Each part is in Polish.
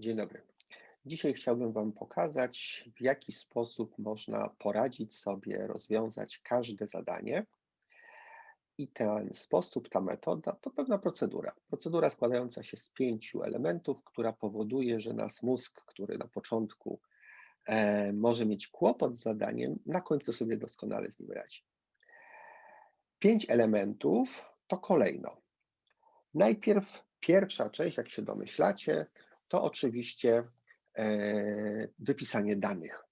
Dzień dobry. Dzisiaj chciałbym Wam pokazać, w jaki sposób można poradzić sobie, rozwiązać każde zadanie. I ten sposób, ta metoda to pewna procedura. Procedura składająca się z pięciu elementów, która powoduje, że nasz mózg, który na początku e, może mieć kłopot z zadaniem, na końcu sobie doskonale z nim radzi. Pięć elementów to kolejno. Najpierw pierwsza część, jak się domyślacie, to oczywiście e, wypisanie danych.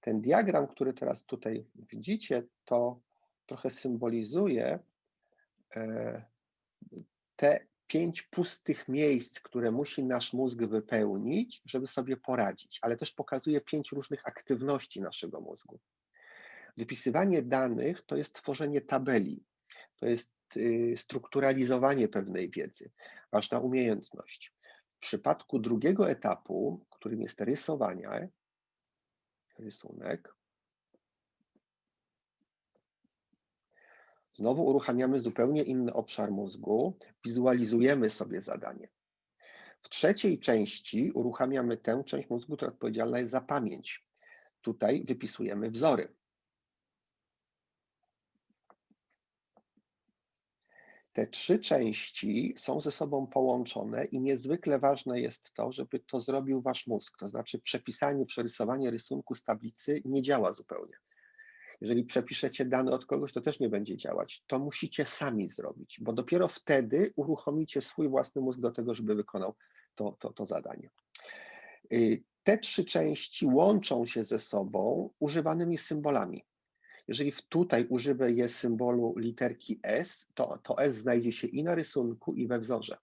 Ten diagram, który teraz tutaj widzicie, to trochę symbolizuje e, te pięć pustych miejsc, które musi nasz mózg wypełnić, żeby sobie poradzić, ale też pokazuje pięć różnych aktywności naszego mózgu. Wypisywanie danych to jest tworzenie tabeli, to jest y, strukturalizowanie pewnej wiedzy, ważna umiejętność. W przypadku drugiego etapu, którym jest rysowanie, rysunek, znowu uruchamiamy zupełnie inny obszar mózgu, wizualizujemy sobie zadanie. W trzeciej części uruchamiamy tę część mózgu, która odpowiedzialna jest za pamięć. Tutaj wypisujemy wzory. Te trzy części są ze sobą połączone i niezwykle ważne jest to, żeby to zrobił wasz mózg. To znaczy przepisanie, przerysowanie rysunku z tablicy nie działa zupełnie. Jeżeli przepiszecie dane od kogoś, to też nie będzie działać. To musicie sami zrobić, bo dopiero wtedy uruchomicie swój własny mózg do tego, żeby wykonał to, to, to zadanie. Y, te trzy części łączą się ze sobą używanymi symbolami. Jeżeli tutaj używę je symbolu literki S, to, to S znajdzie się i na rysunku, i we wzorze.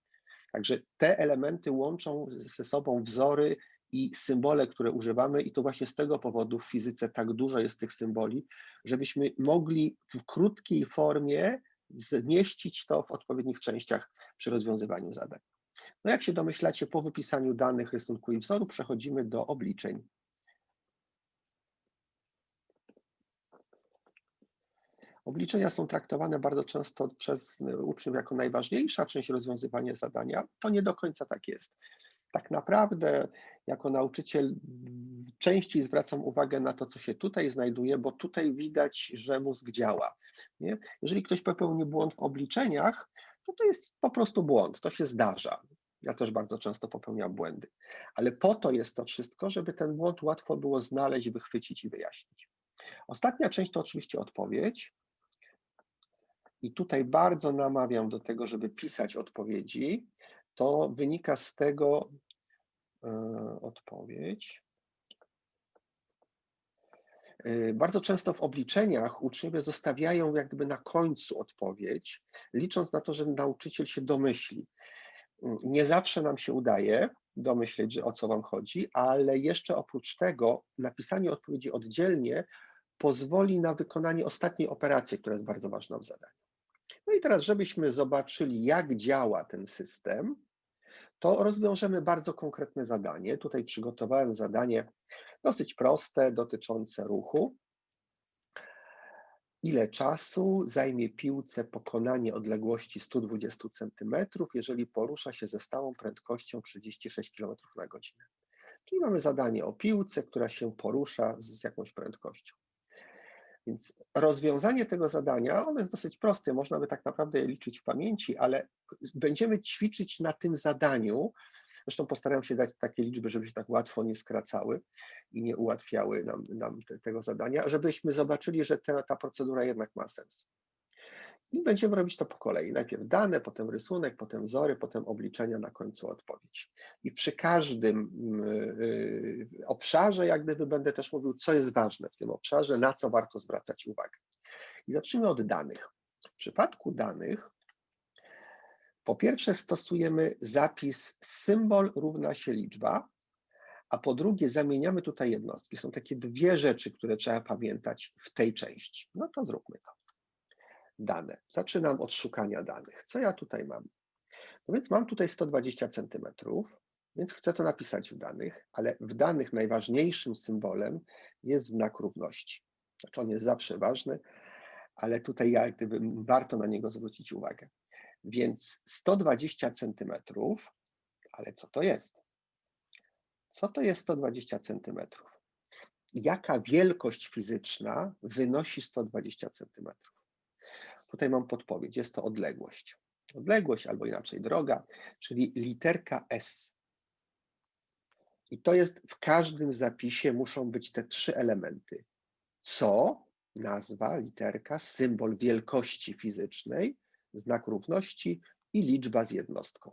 Także te elementy łączą ze sobą wzory i symbole, które używamy, i to właśnie z tego powodu w fizyce tak dużo jest tych symboli, żebyśmy mogli w krótkiej formie zmieścić to w odpowiednich częściach przy rozwiązywaniu zadań. No jak się domyślacie, po wypisaniu danych rysunku i wzoru przechodzimy do obliczeń. Obliczenia są traktowane bardzo często przez uczniów jako najważniejsza część rozwiązywania zadania. To nie do końca tak jest. Tak naprawdę, jako nauczyciel, częściej zwracam uwagę na to, co się tutaj znajduje, bo tutaj widać, że mózg działa. Nie? Jeżeli ktoś popełni błąd w obliczeniach, to to jest po prostu błąd, to się zdarza. Ja też bardzo często popełniam błędy. Ale po to jest to wszystko, żeby ten błąd łatwo było znaleźć, wychwycić i wyjaśnić. Ostatnia część to oczywiście odpowiedź. I tutaj bardzo namawiam do tego, żeby pisać odpowiedzi. To wynika z tego, e, odpowiedź. E, bardzo często w obliczeniach uczniowie zostawiają jak gdyby na końcu odpowiedź, licząc na to, że nauczyciel się domyśli. Nie zawsze nam się udaje domyśleć, że o co Wam chodzi, ale jeszcze oprócz tego napisanie odpowiedzi oddzielnie pozwoli na wykonanie ostatniej operacji, która jest bardzo ważna w zadaniu. No i teraz, żebyśmy zobaczyli, jak działa ten system, to rozwiążemy bardzo konkretne zadanie. Tutaj przygotowałem zadanie dosyć proste, dotyczące ruchu. Ile czasu zajmie piłce pokonanie odległości 120 cm, jeżeli porusza się ze stałą prędkością 36 km na godzinę? Czyli mamy zadanie o piłce, która się porusza z jakąś prędkością. Więc rozwiązanie tego zadania, ono jest dosyć proste, można by tak naprawdę je liczyć w pamięci, ale będziemy ćwiczyć na tym zadaniu, zresztą postaram się dać takie liczby, żeby się tak łatwo nie skracały i nie ułatwiały nam, nam te, tego zadania, żebyśmy zobaczyli, że ta, ta procedura jednak ma sens. I będziemy robić to po kolei. Najpierw dane, potem rysunek, potem wzory, potem obliczenia, na końcu odpowiedź. I przy każdym yy, obszarze, jak gdyby będę też mówił, co jest ważne w tym obszarze, na co warto zwracać uwagę. I zacznijmy od danych. W przypadku danych, po pierwsze stosujemy zapis symbol równa się liczba, a po drugie zamieniamy tutaj jednostki. Są takie dwie rzeczy, które trzeba pamiętać w tej części. No to zróbmy to dane. Zaczynam od szukania danych. Co ja tutaj mam? No więc mam tutaj 120 centymetrów, więc chcę to napisać w danych, ale w danych najważniejszym symbolem jest znak równości. Znaczy on jest zawsze ważny, ale tutaj ja gdyby warto na niego zwrócić uwagę. Więc 120 centymetrów, Ale co to jest? Co to jest 120 cm? Jaka wielkość fizyczna wynosi 120 cm? Tutaj mam podpowiedź, jest to odległość. Odległość albo inaczej droga, czyli literka S. I to jest w każdym zapisie muszą być te trzy elementy. Co, nazwa, literka, symbol wielkości fizycznej, znak równości i liczba z jednostką.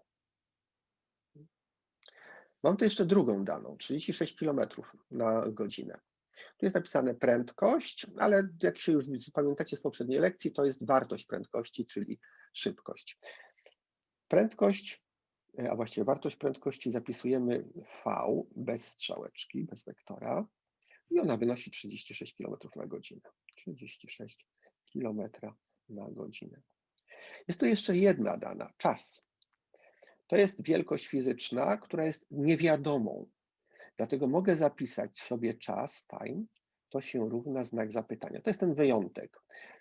Mam tu jeszcze drugą daną, 36 km na godzinę. Tu jest napisane prędkość, ale jak się już pamiętacie z poprzedniej lekcji, to jest wartość prędkości, czyli szybkość. Prędkość, a właściwie wartość prędkości zapisujemy V bez strzałeczki, bez wektora i ona wynosi 36 km na godzinę. 36 km na godzinę. Jest tu jeszcze jedna dana, czas. To jest wielkość fizyczna, która jest niewiadomą. Dlatego mogę zapisać sobie czas, time, to się równa znak zapytania. To jest ten wyjątek.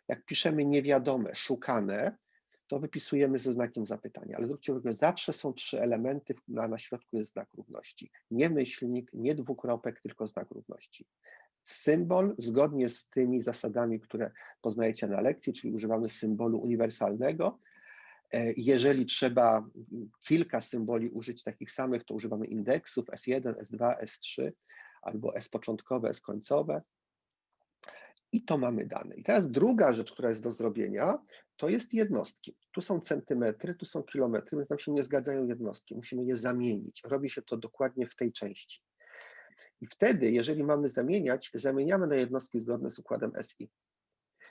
Jak piszemy niewiadome, szukane, to wypisujemy ze znakiem zapytania. Ale zwróćcie uwagę, zawsze są trzy elementy, a na środku jest znak równości. Nie myślnik, nie dwukropek, tylko znak równości. Symbol zgodnie z tymi zasadami, które poznajecie na lekcji, czyli używamy symbolu uniwersalnego. E, jeżeli trzeba kilka symboli użyć takich samych, to używamy indeksów S1, S2, S3 albo S początkowe, S końcowe. I to mamy dane. I teraz druga rzecz, która jest do zrobienia, to jest jednostki. Tu są centymetry, tu są kilometry, więc nam się nie zgadzają jednostki. Musimy je zamienić. Robi się to dokładnie w tej części. I wtedy, jeżeli mamy zamieniać, zamieniamy na jednostki zgodne z układem SI.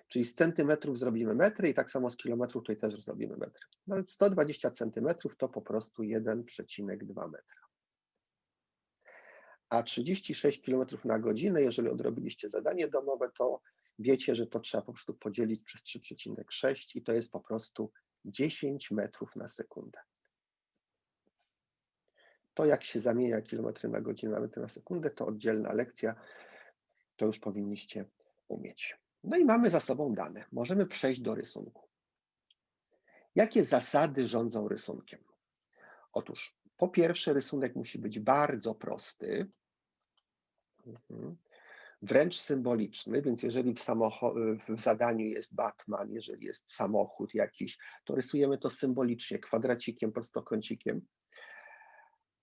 Czyli z centymetrów zrobimy metry i tak samo z kilometrów tutaj też zrobimy metry. Nawet 120 centymetrów to po prostu 1,2 metra. A 36 km na godzinę, jeżeli odrobiliście zadanie domowe, to wiecie, że to trzeba po prostu podzielić przez 3,6 i to jest po prostu 10 metrów na sekundę. To jak się zamienia kilometry na godzinę na metry na sekundę, to oddzielna lekcja, to już powinniście umieć. No i mamy za sobą dane. Możemy przejść do rysunku. Jakie zasady rządzą rysunkiem? Otóż po pierwsze rysunek musi być bardzo prosty, mhm. wręcz symboliczny, więc jeżeli w, w, zadaniu jest Batman, jeżeli jest samochód jakiś, to rysujemy to symbolicznie, kwadracikiem, prostokącikiem.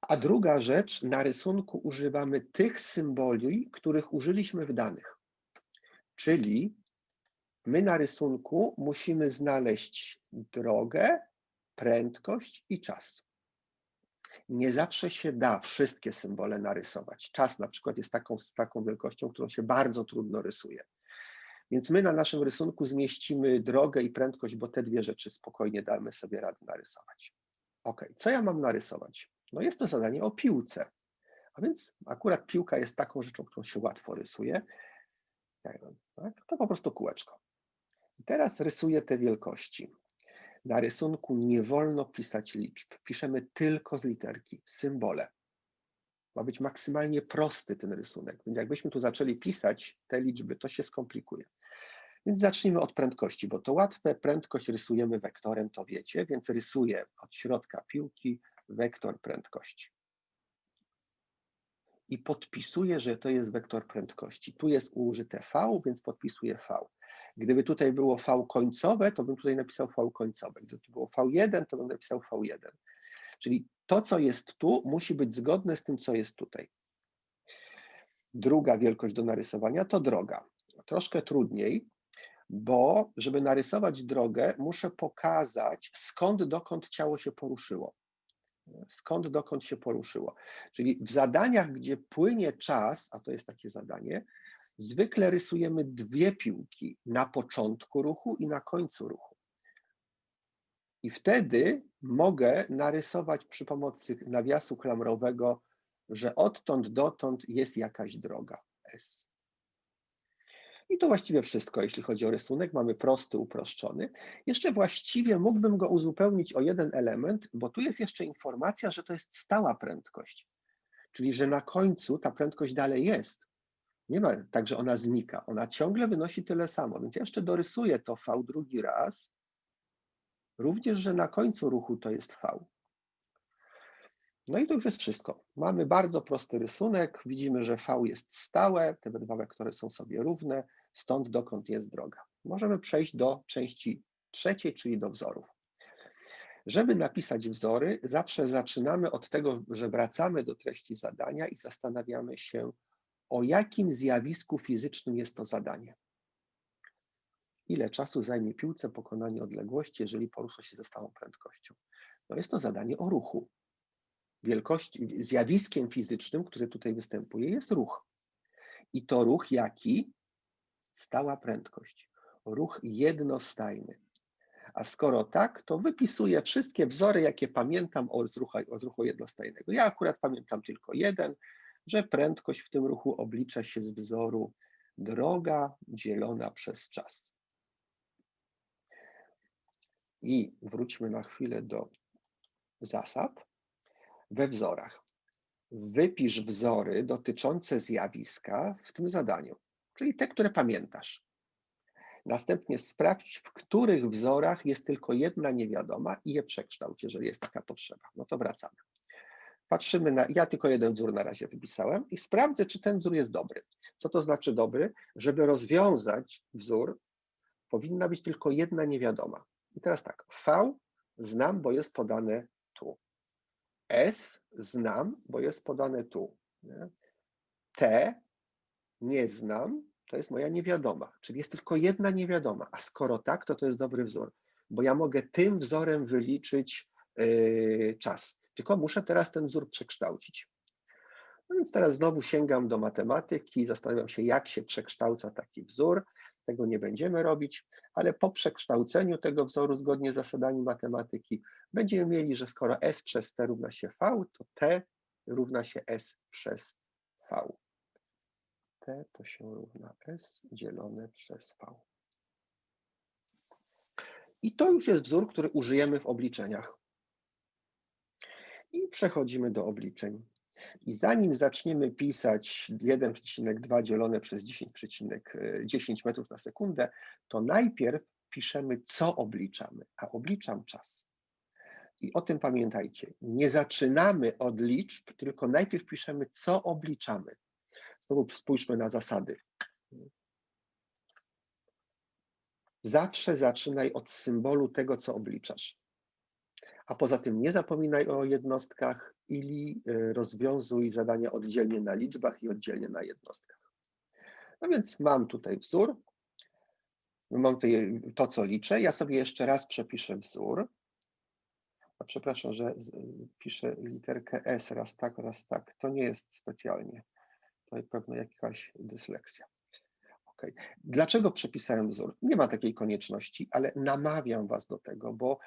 A druga rzecz, na rysunku używamy tych symboli, których użyliśmy w danych. Czyli my na rysunku musimy znaleźć drogę, prędkość i czas. Nie zawsze się da wszystkie symbole narysować. Czas na przykład jest taką, taką wielkością, którą się bardzo trudno rysuje. Więc my na naszym rysunku zmieścimy drogę i prędkość, bo te dwie rzeczy spokojnie damy sobie radę narysować. Ok, co ja mam narysować? No jest to zadanie o piłce. A więc akurat piłka jest taką rzeczą, którą się łatwo rysuje. Tak? To po prostu kółeczko. I teraz rysuję te wielkości. Na rysunku nie wolno pisać liczb. Piszemy tylko z literki, symbole. Ma być maksymalnie prosty ten rysunek, więc jakbyśmy tu zaczęli pisać te liczby, to się skomplikuje. Więc zacznijmy od prędkości, bo to łatwe. Prędkość rysujemy wektorem, to wiecie, więc rysuję od środka piłki wektor prędkości. I podpisuję, że to jest wektor prędkości. Tu jest użyte V, więc podpisuję V. Gdyby tutaj było V końcowe, to bym tutaj napisał V końcowe. Gdyby tu było V1, to bym napisał V1. Czyli to, co jest tu, musi być zgodne z tym, co jest tutaj. Druga wielkość do narysowania to droga. Troszkę trudniej, bo żeby narysować drogę, muszę pokazać, skąd dokąd ciało się poruszyło. Skąd dokąd się poruszyło. Czyli w zadaniach, gdzie płynie czas, a to jest takie zadanie, Zwykle rysujemy dwie piłki na początku ruchu i na końcu ruchu. I wtedy mogę narysować przy pomocy nawiasu klamrowego, że odtąd dotąd jest jakaś droga S. I to właściwie wszystko, jeśli chodzi o rysunek. Mamy prosty, uproszczony. Jeszcze właściwie mógłbym go uzupełnić o jeden element, bo tu jest jeszcze informacja, że to jest stała prędkość. Czyli, że na końcu ta prędkość dalej jest, nie ma tak, że ona znika. Ona ciągle wynosi tyle samo. Więc ja jeszcze dorysuję to V drugi raz. Również, że na końcu ruchu to jest V. No i to już jest wszystko. Mamy bardzo prosty rysunek. Widzimy, że V jest stałe, te dwa wektory są sobie równe, stąd dokąd jest droga. Możemy przejść do części trzeciej, czyli do wzorów. Żeby napisać wzory, zawsze zaczynamy od tego, że wracamy do treści zadania i zastanawiamy się, o jakim zjawisku fizycznym jest to zadanie. Ile czasu zajmie piłce pokonanie odległości, jeżeli porusza się ze stałą prędkością? No jest to zadanie o ruchu. Wielkości, zjawiskiem fizycznym, który tutaj występuje, jest ruch. I to ruch jaki? Stała prędkość. Ruch jednostajny. A skoro tak, to wypisuję wszystkie wzory, jakie pamiętam o ruchu, o ruchu jednostajnego. Ja akurat pamiętam tylko jeden, że prędkość w tym ruchu oblicza się z wzoru droga dzielona przez czas. I wróćmy na chwilę do zasad. We wzorach wypisz wzory dotyczące zjawiska w tym zadaniu, czyli te, które pamiętasz. Następnie sprawdź, w których wzorach jest tylko jedna niewiadoma i je przekształć, jeżeli jest taka potrzeba. No to wracamy. Patrzymy na, ja tylko jeden wzór na razie wypisałem i sprawdzę, czy ten wzór jest dobry. Co to znaczy dobry? Żeby rozwiązać wzór, powinna być tylko jedna niewiadoma. I teraz tak, V znam, bo jest podane. S znam, bo jest podane tu. Nie? T nie znam, to jest moja niewiadoma, czyli jest tylko jedna niewiadoma, a skoro tak, to to jest dobry wzór, bo ja mogę tym wzorem wyliczyć yy, czas, tylko muszę teraz ten wzór przekształcić. No więc teraz znowu sięgam do matematyki, zastanawiam się, jak się przekształca taki wzór. Tego nie będziemy robić, ale po przekształceniu tego wzoru zgodnie z zasadami matematyki będziemy mieli, że skoro S przez T równa się V, to T równa się S przez V. T to się równa S dzielone przez V. I to już jest wzór, który użyjemy w obliczeniach. I przechodzimy do obliczeń. I zanim zaczniemy pisać 1,2 dzielone przez 10,10 metrów na sekundę, to najpierw piszemy, co obliczamy, a obliczam czas. I o tym pamiętajcie. Nie zaczynamy od liczb, tylko najpierw piszemy, co obliczamy. Znowu spójrzmy na zasady. Zawsze zaczynaj od symbolu tego, co obliczasz. A poza tym nie zapominaj o jednostkach i y, rozwiązuj zadania oddzielnie na liczbach i oddzielnie na jednostkach. No więc mam tutaj wzór. Mam tutaj to, co liczę. Ja sobie jeszcze raz przepiszę wzór. A przepraszam, że piszę literkę S raz tak, raz tak. To nie jest specjalnie. To pewno jakaś dysleksja. Okay. Dlaczego przepisałem wzór? Nie ma takiej konieczności, ale namawiam Was do tego, bo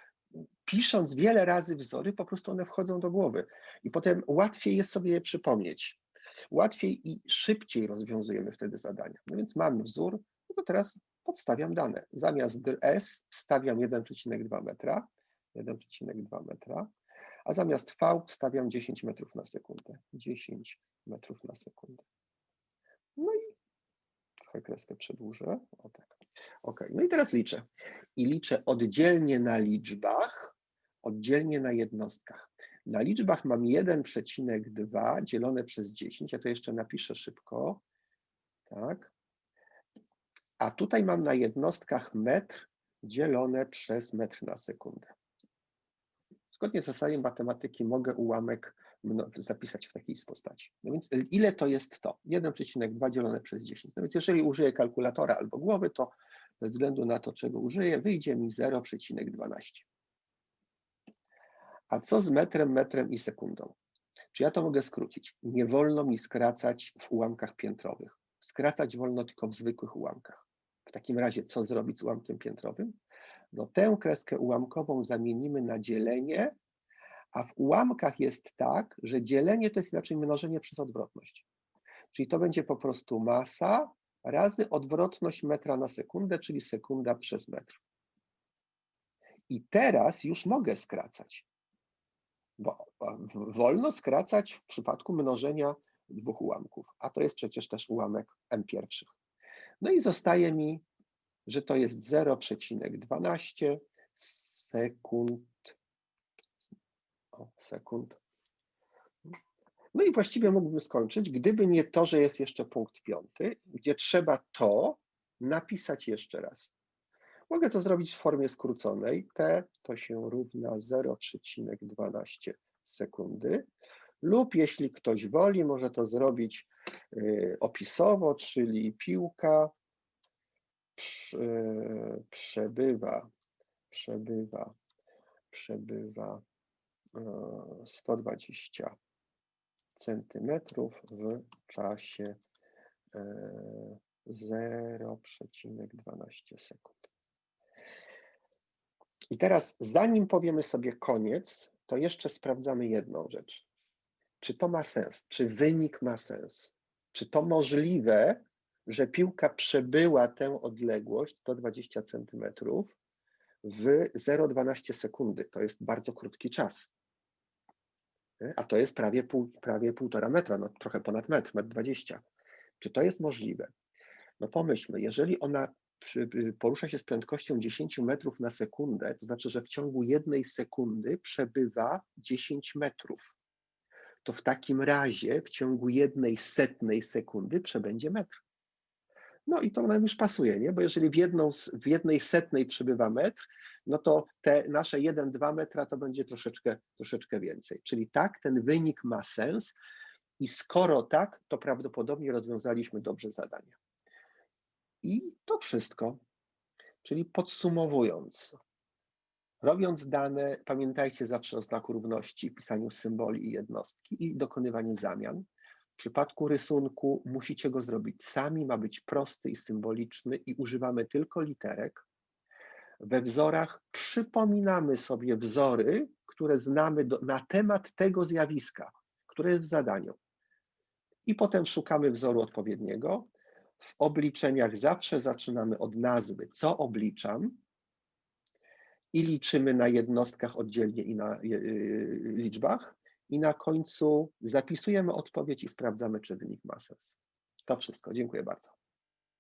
pisząc wiele razy wzory, po prostu one wchodzą do głowy i potem łatwiej jest sobie je przypomnieć. Łatwiej i szybciej rozwiązujemy wtedy zadania. No więc mamy wzór, no to teraz podstawiam dane. Zamiast S wstawiam 1,2 metra, 1,2 metra, a zamiast V wstawiam 10 metrów na sekundę. 10 metrów na sekundę. No i trochę kreskę przedłużę. O tak. Ok, no i teraz liczę. I liczę oddzielnie na liczbach, oddzielnie na jednostkach. Na liczbach mam 1,2 dzielone przez 10, ja to jeszcze napiszę szybko, tak. A tutaj mam na jednostkach metr dzielone przez metr na sekundę. Zgodnie z zasadami matematyki mogę ułamek zapisać w takiej postaci. No więc ile to jest to? 1,2 dzielone przez 10. No więc jeżeli użyję kalkulatora albo głowy, to bez względu na to, czego użyję, wyjdzie mi 0,12. A co z metrem, metrem i sekundą? Czy ja to mogę skrócić? Nie wolno mi skracać w ułamkach piętrowych. Skracać wolno tylko w zwykłych ułamkach. W takim razie co zrobić z ułamkiem piętrowym? No tę kreskę ułamkową zamienimy na dzielenie, a w ułamkach jest tak, że dzielenie to jest inaczej mnożenie przez odwrotność. Czyli to będzie po prostu masa razy odwrotność metra na sekundę, czyli sekunda przez metr. I teraz już mogę skracać, bo wolno skracać w przypadku mnożenia dwóch ułamków, a to jest przecież też ułamek m pierwszych. No i zostaje mi, że to jest 0,12 sekund, o, sekund No i właściwie mógłbym skończyć, gdyby nie to, że jest jeszcze punkt piąty, gdzie trzeba to napisać jeszcze raz. Mogę to zrobić w formie skróconej. T to się równa 0,12 sekundy. Lub jeśli ktoś woli, może to zrobić y, opisowo, czyli piłka przebywa, przebywa, przebywa 120 e, centymetrów w czasie 0,12 e, sekund. I teraz, zanim powiemy sobie koniec, to jeszcze sprawdzamy jedną rzecz. Czy to ma sens? Czy wynik ma sens? Czy to możliwe, że piłka przebyła tę odległość 120 cm w 0,12 sekundy? To jest bardzo krótki czas. A to jest prawie, pół, prawie półtora metra, no trochę ponad metr, metr 20. Czy to jest możliwe? No pomyślmy, jeżeli ona Y, porusza się z prędkością 10 metrów na sekundę, to znaczy, że w ciągu jednej sekundy przebywa 10 metrów. To w takim razie w ciągu jednej setnej sekundy przebędzie metr. No i to nam już pasuje, nie? bo jeżeli w, jedną, w jednej setnej przybywa metr, no to te nasze 1-2 metra to będzie troszeczkę, troszeczkę więcej. Czyli tak, ten wynik ma sens i skoro tak, to prawdopodobnie rozwiązaliśmy dobrze zadanie. I to wszystko. Czyli podsumowując, robiąc dane, pamiętajcie zawsze o znaku równości, pisaniu symboli i jednostki i dokonywaniu zamian. W przypadku rysunku musicie go zrobić sami, ma być prosty i symboliczny i używamy tylko literek. We wzorach przypominamy sobie wzory, które znamy do, na temat tego zjawiska, które jest w zadaniu. I potem szukamy wzoru odpowiedniego, w obliczeniach zawsze zaczynamy od nazwy, co obliczam i liczymy na jednostkach oddzielnie i na y, liczbach i na końcu zapisujemy odpowiedź i sprawdzamy, czy wynik ma sens. To wszystko. Dziękuję bardzo.